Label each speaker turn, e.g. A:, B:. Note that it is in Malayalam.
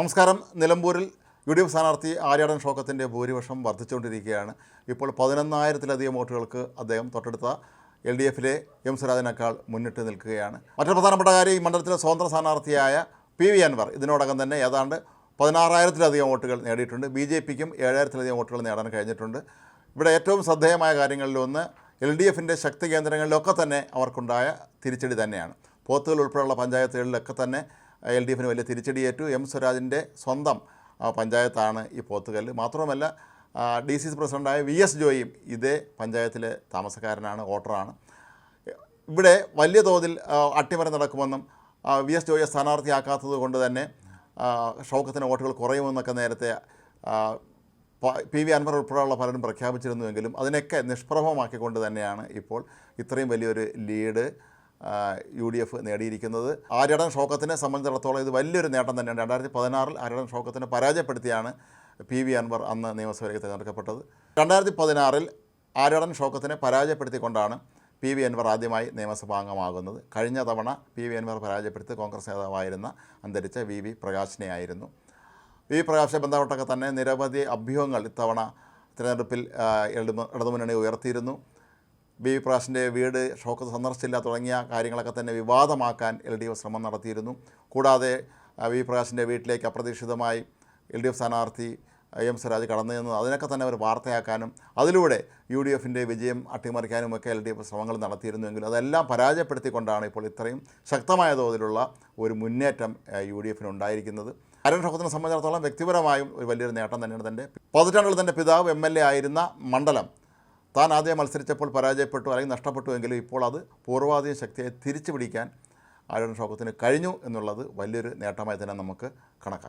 A: നമസ്കാരം. നിലമ്പൂരിൽ യു ഡി എഫ് സ്ഥാനാർത്ഥി ആര്യാടൻ ഷോക്കത്തിന്റെ ഭൂരിപക്ഷം വർദ്ധിച്ചുകൊണ്ടിരിക്കുകയാണ്. ഇപ്പോൾ പതിനൊന്നായിരത്തിലധികം വോട്ടുകൾക്ക് അദ്ദേഹം തൊട്ടടുത്ത എൽ ഡി എഫിലെ എം സുരാജിനേക്കാൾ മുന്നിട്ട് നിൽക്കുകയാണ്. മറ്റൊരു പ്രധാനപ്പെട്ട കാര്യം ഈ മണ്ഡലത്തിലെ സ്വതന്ത്ര സ്ഥാനാർത്ഥിയായ പി വി അൻവർ ഇതിനോടകം തന്നെ ഏതാണ്ട് പതിനാറായിരത്തിലധികം വോട്ടുകൾ നേടിയിട്ടുണ്ട്. ബി ജെ പിക്കും ഏഴായിരത്തിലധികം വോട്ടുകൾ നേടാൻ കഴിഞ്ഞിട്ടുണ്ട്. ഇവിടെ ഏറ്റവും ശ്രദ്ധേയമായ കാര്യങ്ങളിലൊന്ന് എൽ ഡി എഫിന്റെ ശക്തി കേന്ദ്രങ്ങളിലൊക്കെ തന്നെ അവർക്കുണ്ടായ തിരിച്ചടി തന്നെയാണ്. പോത്തുകൾ ഉൾപ്പെടെയുള്ള പഞ്ചായത്തുകളിലൊക്കെ തന്നെ എൽ ഡി എഫിന് വലിയ തിരിച്ചടിയേറ്റു. എം സ്വരാജിന്റെ സ്വന്തം പഞ്ചായത്താണ് ഈ പോത്തുകല്ല്. മാത്രവുമല്ല ഡി സി സി പ്രസിഡന്റായ വി എസ് ജോയിയും ഇതേ പഞ്ചായത്തിലെ താമസക്കാരനാണ് വോട്ടറാണ്. ഇവിടെ വലിയ തോതിൽ അട്ടിമറി നടക്കുമെന്നും വി എസ് ജോയിയെ സ്ഥാനാർത്ഥിയാക്കാത്തത് കൊണ്ട് തന്നെ ഷൗക്കത്തിന് വോട്ടുകൾ കുറയുമെന്നൊക്കെ നേരത്തെ പി വി അൻവർ ഉൾപ്പെടെയുള്ള പലരും പ്രഖ്യാപിച്ചിരുന്നുവെങ്കിലും അതിനൊക്കെ നിഷ്പ്രഭമാക്കിക്കൊണ്ട് തന്നെയാണ് ഇപ്പോൾ ഇത്രയും വലിയൊരു ലീഡ്. യു ഡി എഫ് നേടിയിരിക്കുന്നത്. ആര്യടൻ ഷോക്കത്തിനെ സംബന്ധിച്ചിടത്തോളം ഇത് വലിയൊരു നേട്ടം തന്നെയാണ്. രണ്ടായിരത്തി പതിനാറിൽ ആര്യടൻ ഷോക്കത്തിനെ പരാജയപ്പെടുത്തിയാണ് പി വി അൻവർ അന്ന് നിയമസഭയിലേക്ക് തിരഞ്ഞെടുക്കപ്പെട്ടത്. രണ്ടായിരത്തി പതിനാറിൽ ആര്യടൻ ഷോക്കത്തിനെ പരാജയപ്പെടുത്തിക്കൊണ്ടാണ് പി വി അൻവർ ആദ്യമായി നിയമസഭാംഗമാകുന്നത് കഴിഞ്ഞ തവണ പി വി അൻവർ പരാജയപ്പെടുത്തി കോൺഗ്രസ് നേതാവായിരുന്ന അന്തരിച്ച വി വി പ്രകാശിനെയായിരുന്നു. വി വി പ്രകാശിനെ ബന്ധപ്പെട്ടൊക്കെ തന്നെ നിരവധി അഭ്യൂഹങ്ങൾ ഇത്തവണ തിരഞ്ഞെടുപ്പിൽ ഇടതുമുന്നണി ഉയർത്തിയിരുന്നു. വി പ്രകാശിന്റെ വീട് ഷോക്കത്ത് സന്ദർശിച്ചില്ല തുടങ്ങിയ കാര്യങ്ങളൊക്കെ തന്നെ വിവാദമാക്കാൻ എൽ ഡി എഫ് ശ്രമം നടത്തിയിരുന്നു. കൂടാതെ വി പ്രകാശിന്റെ വീട്ടിലേക്ക് അപ്രതീക്ഷിതമായി എൽ ഡി എഫ് സ്ഥാനാർത്ഥി എം സ്വരാജ് കടന്നു ചെന്നത്. അതിനൊക്കെ തന്നെ അവർ വാർത്തയാക്കാനും അതിലൂടെ യു ഡി എഫിന്റെ വിജയം അട്ടിമറിക്കാനും ഒക്കെ എൽ ഡി എഫ് ശ്രമങ്ങൾ നടത്തിയിരുന്നുവെങ്കിലും അതെല്ലാം പരാജയപ്പെടുത്തിക്കൊണ്ടാണ് ഇപ്പോൾ ഇത്രയും ശക്തമായ തോതിലുള്ള ഒരു മുന്നേറ്റം യു ഡി എഫിന് ഉണ്ടായിരിക്കുന്നത്. അരുൺ ഷോക്കത്തിനെ സംബന്ധിച്ചിടത്തോളം വ്യക്തിപരമായും ഒരു വലിയൊരു നേട്ടം തന്നെയാണ് തന്റെ പതിറ്റാണ്ടുകൾ തന്റെ പിതാവ് എം എൽ എ ആയിരുന്ന മണ്ഡലം. താൻ ആദ്യം മത്സരിച്ചപ്പോൾ പരാജയപ്പെട്ടു അല്ലെങ്കിൽ നഷ്ടപ്പെട്ടു എങ്കിലും ഇപ്പോൾ അത് പൂർവാധികം ശക്തിയെ തിരിച്ചു പിടിക്കാൻ ആഴൻ ഷോക്കത്തിന് കഴിഞ്ഞു എന്നുള്ളത് വലിയൊരു നേട്ടമായി തന്നെ നമുക്ക് കണക്കാക്കാം.